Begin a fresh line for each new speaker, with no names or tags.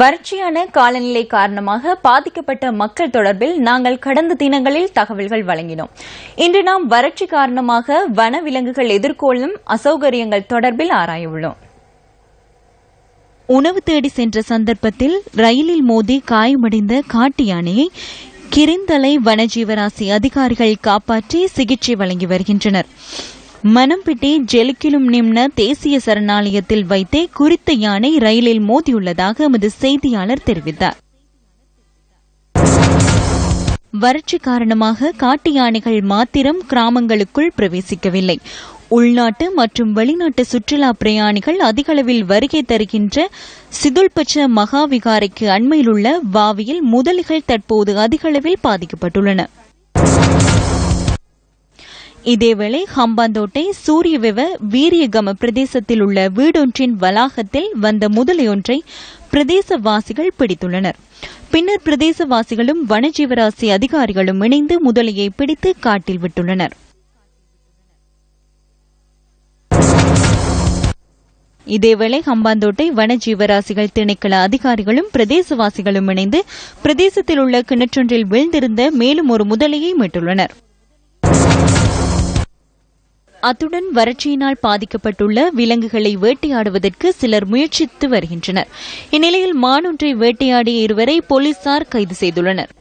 வறட்சியான காலநிலை காரணமாக பாதிக்கப்பட்ட மக்கள் தொடர்பில் நாங்கள் கடந்த தினங்களில் தகவல்கள் வழங்கினோம். இன்று நாம் வறட்சி காரணமாக வனவிலங்குகள் எதிர்கொள்ளும் அசௌகரியங்கள் தொடர்பில் ஆராயவுள்ளோம்
உணவு தேடி சென்ற சந்தர்ப்பத்தில் ரயிலில் மோதி காயமடைந்த காட்டு யானையை கிரிந்தலை வனஜீவராசி அதிகாரிகள் காப்பாற்றி சிகிச்சை வழங்கி வருகின்றனர். மனம்பிட்டி ஜெலிக்கிலும் நிம்ன தேசிய சரணாலயத்தில் வைத்தே குறித்த யானை ரயிலில் மோதியுள்ளதாக எமது செய்தியாளர் தெரிவித்தார். வறட்சி காரணமாக காட்டு யானைகள் மாத்திரம் கிராமங்களுக்குள் பிரவேசிக்கவில்லை. உள்நாட்டு மற்றும் வெளிநாட்டு சுற்றுலா பிரயாணிகள் அதிகளவில் வருகை தருகின்ற சிதுல்பச்ச மகாவிகாரைக்கு அண்மையிலுள்ள வாவியில் முதலிகள் தற்போது அதிகளவில் பாதிக்கப்பட்டுள்ளன இதேவேளை ஹம்பாந்தோட்டை சூரியவெவ வீரியகம பிரதேசத்தில் உள்ள வீடொன்றின் வளாகத்தில் வந்த முதலையொன்றை பிரதேசவாசிகள் பிடித்துள்ளனர். பின்னர் பிரதேசவாசிகளும் வனஜீவராசி அதிகாரிகளும் இணைந்து முதலையை பிடித்து காட்டில் விட்டுள்ளனர். இதேவேளை ஹம்பாந்தோட்டை வனஜீவராசிகள் திணைக்கள அதிகாரிகளும் பிரதேசவாசிகளும் இணைந்து பிரதேசத்தில் உள்ள கிணற்றொன்றில் வீழ்ந்திருந்த மேலும் ஒரு முதலையை மீட்டுள்ளனர். அத்துடன் வறட்சியினால் பாதிக்கப்பட்டுள்ள விலங்குகளை வேட்டையாடுவதற்கு சிலர் முயற்சித்து வருகின்றனர். இந்நிலையில் மானொன்றை வேட்டையாடிய இருவரை போலீசார் கைது செய்துள்ளனர்.